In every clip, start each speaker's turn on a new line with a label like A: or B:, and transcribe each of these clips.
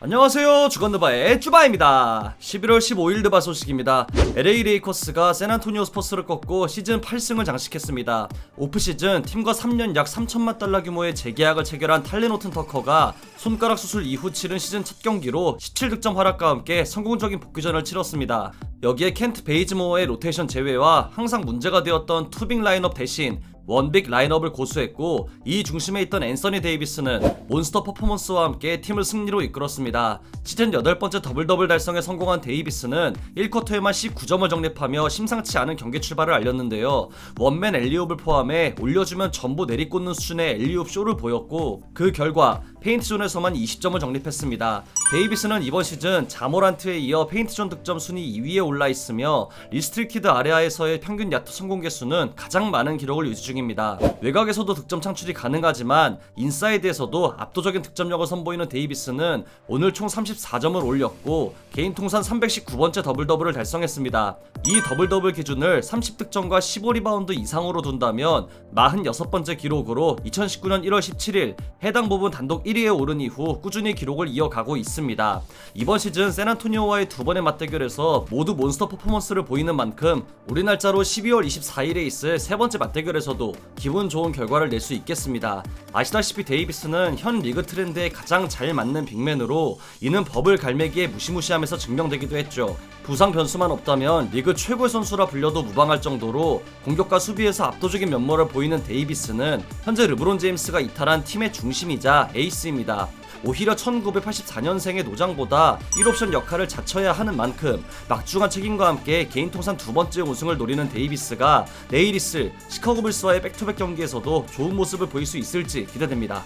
A: 안녕하세요. 주간드바의 쭈바입니다. 11월 15일 드바 소식입니다. LA 레이커스가 샌안토니오 스퍼스를 꺾고 시즌 8승을 장식했습니다. 오프시즌 팀과 3년 약 3천만 달러 규모의 재계약을 체결한 탈레노튼 터커가 손가락 수술 이후 치른 시즌 첫 경기로 17득점 활약과 함께 성공적인 복귀전을 치렀습니다. 여기에 켄트 베이즈모어의 로테이션 제외와 항상 문제가 되었던 투빅 라인업 대신 원빅 라인업을 고수했고 이 중심에 있던 앤서니 데이비스는 몬스터 퍼포먼스와 함께 팀을 승리로 이끌었습니다. 시즌 8번째 더블 더블 달성에 성공한 데이비스는 1쿼터에만 19점을 적립하며 심상치 않은 경기 출발을 알렸는데요. 원맨 엘리옵을 포함해 올려주면 전부 내리꽂는 수준의 엘리옵 쇼를 보였고 그 결과 페인트존에서만 20점을 적립했습니다. 데이비스는 이번 시즌 자모란트에 이어 페인트존 득점 순위 2위에 올라 있으며 리스트리키드 아레아에서의 평균 야투 성공 개수는 가장 많은 기록을 유지 중입니다. 외곽에서도 득점 창출이 가능하지만 인사이드에서도 압도적인 득점력을 선보이는 데이비스는 오늘 총 34점을 올렸고 개인 통산 319번째 더블 더블을 달성했습니다. 이 더블 더블 기준을 30득점과 15리바운드 이상으로 둔다면 46번째 기록으로 2019년 1월 17일 해당 부분 단독 1위에 오른 이후 꾸준히 기록을 이어가고 있습니다. 이번 시즌 샌안토니오와의 두 번의 맞대결에서 모두 몬스터 퍼포먼스를 보이는 만큼 우리 날짜로 12월 24일에 있을 세 번째 맞대결에서도 기분 좋은 결과를 낼 수 있겠습니다. 아시다시피 데이비스는 현 리그 트렌드에 가장 잘 맞는 빅맨으로 이는 버블 갈매기의 무시무시함에서 증명되기도 했죠. 부상 변수만 없다면 리그 최고의 선수라 불려도 무방할 정도로 공격과 수비에서 압도적인 면모를 보이는 데이비스는 현재 르브론 제임스가 이탈한 팀의 중심이자 에이스 입니다. 오히려 1984년생의 노장보다 1옵션 역할을 자처해야 하는 만큼 막중한 책임과 함께 개인 통산 두 번째 우승을 노리는 데이비스가 내일 있을 시카고 불스와의 백투백 경기에서도 좋은 모습을 보일 수 있을지 기대됩니다.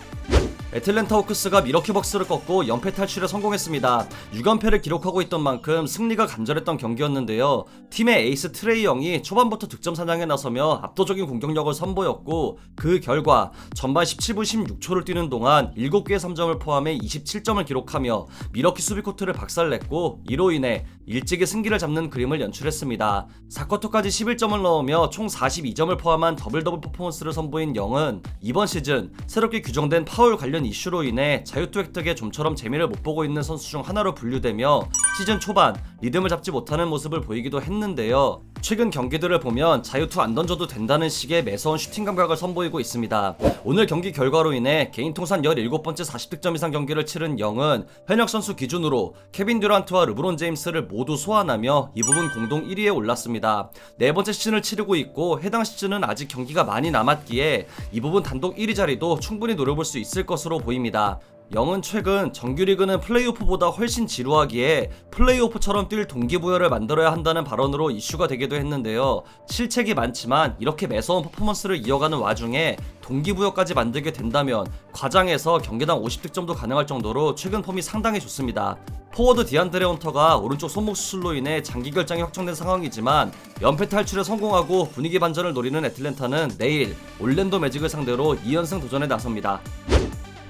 A: 애틀랜타 호크스가 미러키 벅스를 꺾고 연패 탈출에 성공했습니다. 6연패를 기록하고 있던 만큼 승리가 간절했던 경기였는데요. 팀의 에이스 트레이 영이 초반부터 득점 사냥에 나서며 압도적인 공격력을 선보였고 그 결과 전반 17분 16초를 뛰는 동안 7개의 3점을 포함해 27점을 기록하며 미러키 수비 코트를 박살냈고 이로 인해 일찍이 승기를 잡는 그림을 연출했습니다. 4쿼터까지 11점을 넣으며 총 42점을 포함한 더블 더블 퍼포먼스를 선보인 영은 이번 시즌 새롭게 규정된 파울 관련 이슈로 인해 자유투 획득에 좀처럼 재미를 못 보고 있는 선수 중 하나로 분류되며 시즌 초반 리듬을 잡지 못하는 모습을 보이기도 했는데요. 최근 경기들을 보면 자유투 안 던져도 된다는 식의 매서운 슈팅 감각을 선보이고 있습니다. 오늘 경기 결과로 인해 개인 통산 17번째 40득점 이상 경기를 치른 영은 현역 선수 기준으로 케빈 듀란트와 르브론 제임스를 모두 소환하며 이 부분 공동 1위에 올랐습니다. 네 번째 시즌을 치르고 있고 해당 시즌은 아직 경기가 많이 남았기에 이 부분 단독 1위 자리도 충분히 노려볼 수 있을 것으로 보입니다. 영은 최근 정규리그는 플레이오프보다 훨씬 지루하기에 플레이오프처럼 뛸 동기부여를 만들어야 한다는 발언으로 이슈가 되기도 했는데요. 실책이 많지만 이렇게 매서운 퍼포먼스를 이어가는 와중에 동기부여까지 만들게 된다면 과장에서 경기당 50득점도 가능할 정도로 최근 폼이 상당히 좋습니다. 포워드 디안드레 헌터가 오른쪽 손목 수술로 인해 장기 결장이 확정된 상황이지만 연패 탈출에 성공하고 분위기 반전을 노리는 애틀랜타는 내일 올랜도 매직을 상대로 2연승 도전에 나섭니다.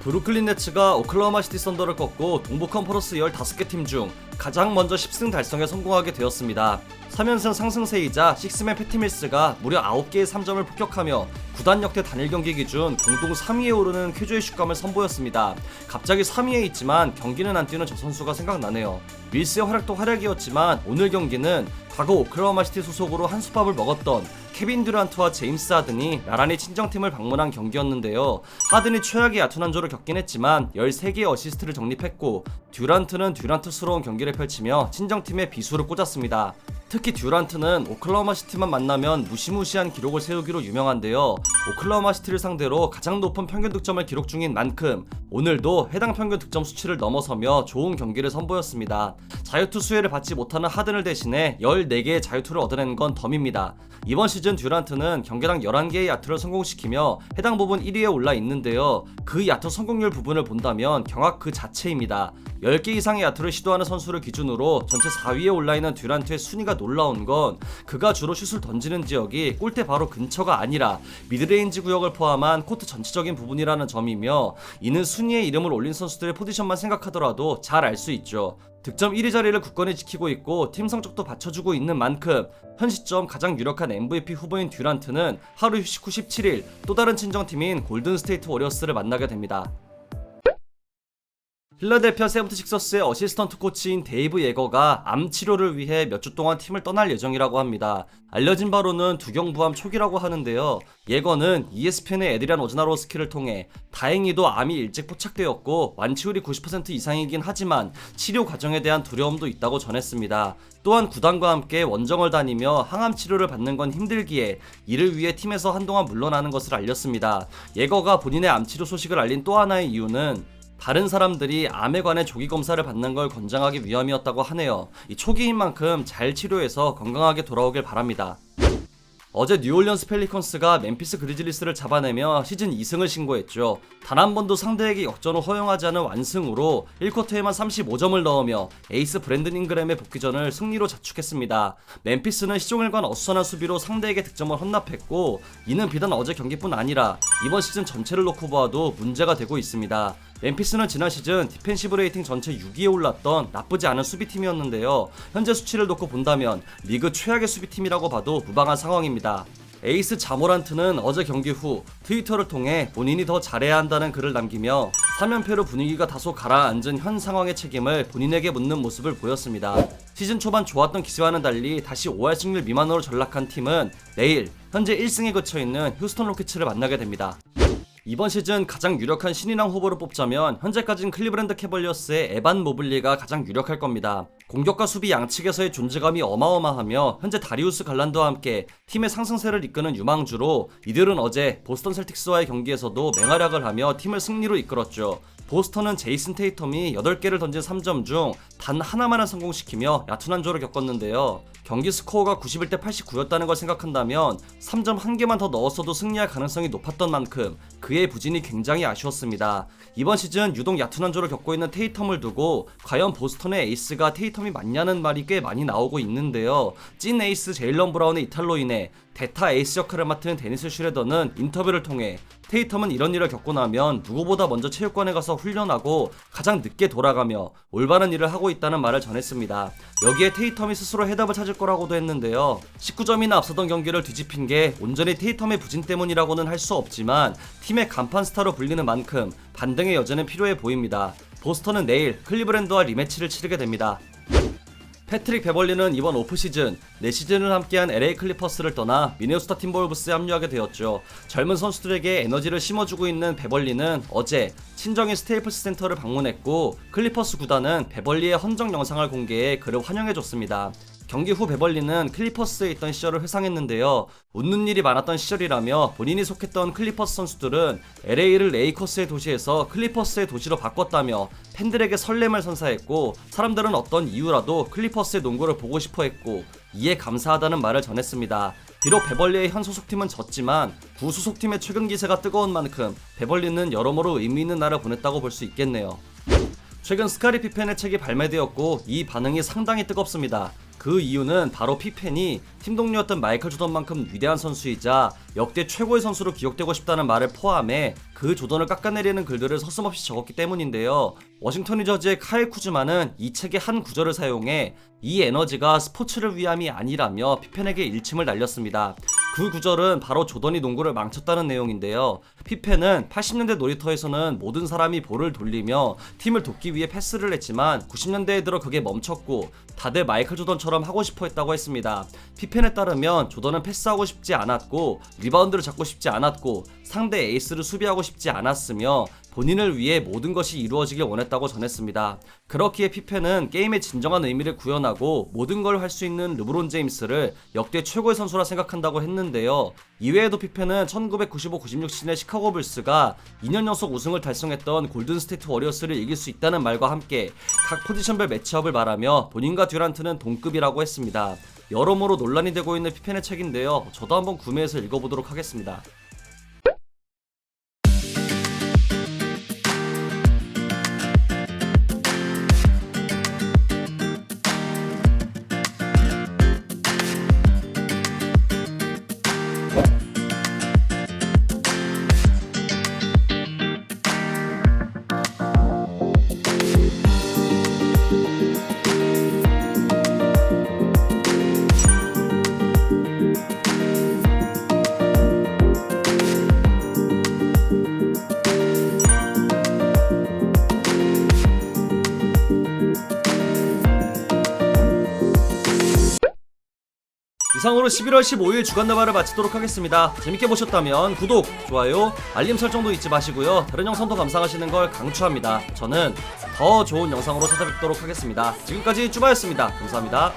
A: 브루클린 네츠가 오클라호마 시티 썬더를 꺾고 동부 컨퍼런스 15개 팀 중 가장 먼저 10승 달성에 성공하게 되었습니다. 3연승 상승세이자 식스맨 패티밀스가 무려 9개의 3점을 폭격하며 구단 역대 단일 경기 기준 공동 3위에 오르는 쾌조의 슛감을 선보였습니다. 갑자기 3위에 있지만 경기는 안 뛰는 저 선수가 생각나네요. 밀스의 활약도 활약이었지만 오늘 경기는 과거 오클라호마 시티 소속으로 한수밥을 먹었던 케빈 듀란트와 제임스 하든이 나란히 친정팀을 방문한 경기였는데요. 하든이 최악의 얕은 한조를 겪긴 했지만 13개의 어시스트를 적립했고 듀란트는 듀란트스러운 경기를 펼치며 친정팀의 비수를 꽂았습니다. 특히 듀란트는 오클라호마 시티만 만나면 무시무시한 기록을 세우기로 유명한데요. 오클라호마 시티를 상대로 가장 높은 평균 득점을 기록 중인 만큼 오늘도 해당 평균 득점 수치를 넘어서며 좋은 경기를 선보였습니다. 자유투 수혜를 받지 못하는 하든을 대신해 14개의 자유투를 얻어낸 건 덤입니다. 이번 시즌 듀란트는 경기당 11개의 야투를 성공시키며 해당 부분 1위에 올라 있는데요. 그 야투 성공률 부분을 본다면 경악 그 자체입니다. 10개 이상의 야투를 시도하는 선수를 기준으로 전체 4위에 올라 있는 듀란트의 순위가 놀라운 건 그가 주로 슛을 던지는 지역이 골대 바로 근처가 아니라 미드레인지 구역을 포함한 코트 전체적인 부분이라는 점이며 이는 순위에 이름을 올린 선수들의 포지션만 생각하더라도 잘 알 수 있죠. 득점 1위 자리를 굳건히 지키고 있고 팀 성적도 받쳐주고 있는 만큼 현 시점 가장 유력한 MVP 후보인 듀란트는 하루 휴식 후 17일 또 다른 친정팀인 골든 스테이트 워리어스를 만나게 됩니다. 필라델피아 세븐티식서스의 어시스턴트 코치인 데이브 예거가 암 치료를 위해 몇 주 동안 팀을 떠날 예정이라고 합니다. 알려진 바로는 두경부암 초기라고 하는데요. 예거는 ESPN의 에드리안 오즈나로스키를 통해 다행히도 암이 일찍 포착되었고 완치율이 90% 이상이긴 하지만 치료 과정에 대한 두려움도 있다고 전했습니다. 또한 구단과 함께 원정을 다니며 항암 치료를 받는 건 힘들기에 이를 위해 팀에서 한동안 물러나는 것을 알렸습니다. 예거가 본인의 암 치료 소식을 알린 또 하나의 이유는 다른 사람들이 암에 관해 조기 검사를 받는 걸 권장하기 위함이었다고 하네요. 이 초기인 만큼 잘 치료해서 건강하게 돌아오길 바랍니다. 어제 뉴올리언스 펠리컨스가 멤피스 그리즐리스를 잡아내며 시즌 2승을 신고했죠. 단 한 번도 상대에게 역전을 허용하지 않은 완승으로 1쿼터에만 35점을 넣으며 에이스 브랜든 잉그램의 복귀전을 승리로 자축했습니다. 멤피스는 시종일관 어수선한 수비로 상대에게 득점을 헌납했고 이는 비단 어제 경기뿐 아니라 이번 시즌 전체를 놓고 보아도 문제가 되고 있습니다. 멤피스는 지난 시즌 디펜시브 레이팅 전체 6위에 올랐던 나쁘지 않은 수비팀이었는데요. 현재 수치를 놓고 본다면 리그 최악의 수비팀이라고 봐도 무방한 상황입니다. 에이스 자모란트는 어제 경기 후 트위터를 통해 본인이 더 잘해야 한다는 글을 남기며 3연패로 분위기가 다소 가라앉은 현 상황의 책임을 본인에게 묻는 모습을 보였습니다. 시즌 초반 좋았던 기세와는 달리 다시 5할 승률 미만으로 전락한 팀은 내일 현재 1승에 그쳐 있는 휴스턴 로켓츠를 만나게 됩니다. 이번 시즌 가장 유력한 신인왕 후보를 뽑자면 현재까지는 클리브랜드 캐벌리어스의 에반 모블리가 가장 유력할 겁니다. 공격과 수비 양측에서의 존재감이 어마어마하며 현재 다리우스 갈란드와 함께 팀의 상승세를 이끄는 유망주로 이들은 어제 보스턴 셀틱스와의 경기에서도 맹활약을 하며 팀을 승리로 이끌었죠. 보스턴은 제이슨 테이텀이 8개를 던진 3점 중 단 하나만을 성공시키며 한 조를 겪었는데요. 경기 스코어가 91대 89였다는 걸 생각한다면 3점 한 개만 더 넣었어도 승리할 가능성이 높았던 만큼 그의 부진이 굉장히 아쉬웠습니다. 이번 시즌 유독 한 조를 겪고 있는 테이텀을 두고 과연 보스턴의 에이스가 테이텀이 맞냐는 말이 꽤 많이 나오고 있는데요. 찐 에이스 제일런 브라운의 이탈로 인해 대타 에이스 역할을 맡은 데니스 슈레더는 인터뷰를 통해 테이텀은 이런 일을 겪고 나면 누구보다 먼저 체육관에 가서 훈련하고 가장 늦게 돌아가며 올바른 일을 하고 있다는 말을 전했습니다. 여기에 테이텀이 스스로 해답을 찾을 거라고도 했는데요. 19점이나 앞서던 경기를 뒤집힌 게 온전히 테이텀의 부진 때문이라고는 할 수 없지만 팀의 간판 스타로 불리는 만큼 반등의 여지는 필요해 보입니다. 보스턴은 내일 클리브랜드와 리매치를 치르게 됩니다. 패트릭 베벌리는 이번 오프시즌 4시즌을 함께한 LA 클리퍼스를 떠나 미네소타 팀볼브스에 합류하게 되었죠. 젊은 선수들에게 에너지를 심어주고 있는 베벌리는 어제 친정인 스테이플스 센터를 방문했고 클리퍼스 구단은 베벌리의 헌정 영상을 공개해 그를 환영해줬습니다. 경기 후 베벌리는 클리퍼스에 있던 시절을 회상했는데요. 웃는 일이 많았던 시절이라며 본인이 속했던 클리퍼스 선수들은 LA를 레이커스의 도시에서 클리퍼스의 도시로 바꿨다며 팬들에게 설렘을 선사했고 사람들은 어떤 이유라도 클리퍼스의 농구를 보고 싶어 했고 이에 감사하다는 말을 전했습니다. 비록 베벌리의 현 소속팀은 졌지만 구 소속팀의 최근 기세가 뜨거운 만큼 베벌리는 여러모로 의미 있는 날을 보냈다고 볼 수 있겠네요. 최근 스카리 피펜의 책이 발매되었고 이 반응이 상당히 뜨겁습니다. 그 이유는 바로 피펜이 팀 동료였던 마이클 조던만큼 위대한 선수이자 역대 최고의 선수로 기억되고 싶다는 말을 포함해 그 조던을 깎아내리는 글들을 서슴없이 적었기 때문인데요. 워싱턴 위저즈의 카일 쿠즈마는 이 책의 한 구절을 사용해 이 에너지가 스포츠를 위함이 아니라며 피펜에게 일침을 날렸습니다. 그 구절은 바로 조던이 농구를 망쳤다는 내용인데요. 피펜은 80년대 놀이터에서는 모든 사람이 볼을 돌리며 팀을 돕기 위해 패스를 했지만 90년대에 들어 그게 멈췄고 다들 마이클 조던처럼 하고 싶어 했다고 했습니다. 피펜에 따르면 조던은 패스하고 싶지 않았고 리바운드를 잡고 싶지 않았고 상대 에이스를 수비하고 싶지 않았으며 본인을 위해 모든 것이 이루어지길 원했다고 전했습니다. 그렇기에 피펜은 게임의 진정한 의미를 구현하고 모든 걸 할 수 있는 르브론 제임스를 역대 최고의 선수라 생각한다고 했는데요. 이외에도 피펜은 1995-96 시즌의 시카고 불스가 2년 연속 우승을 달성했던 골든 스테이트 워리어스를 이길 수 있다는 말과 함께 각 포지션별 매치업을 말하며 본인과 듀란트는 동급이라고 했습니다. 여러모로 논란이 되고 있는 피펜의 책인데요. 저도 한번 구매해서 읽어보도록 하겠습니다. 이상으로 11월 15일 주간 나발을 마치도록 하겠습니다. 재밌게 보셨다면 구독, 좋아요, 알림 설정도 잊지 마시고요. 다른 영상도 감상하시는 걸 강추합니다. 저는 더 좋은 영상으로 찾아뵙도록 하겠습니다. 지금까지 쭈바였습니다. 감사합니다.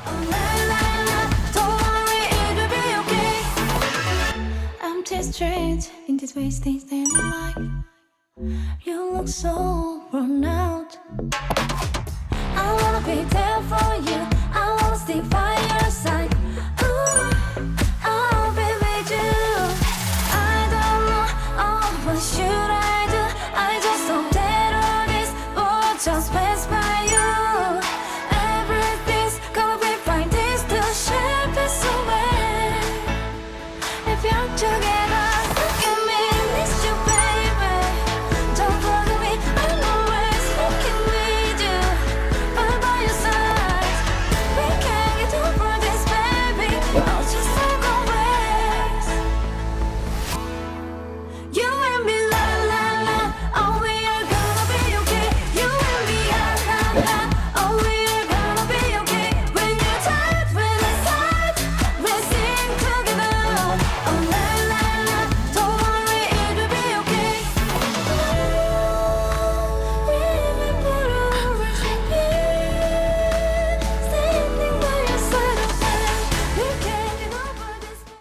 B: You look so worn out.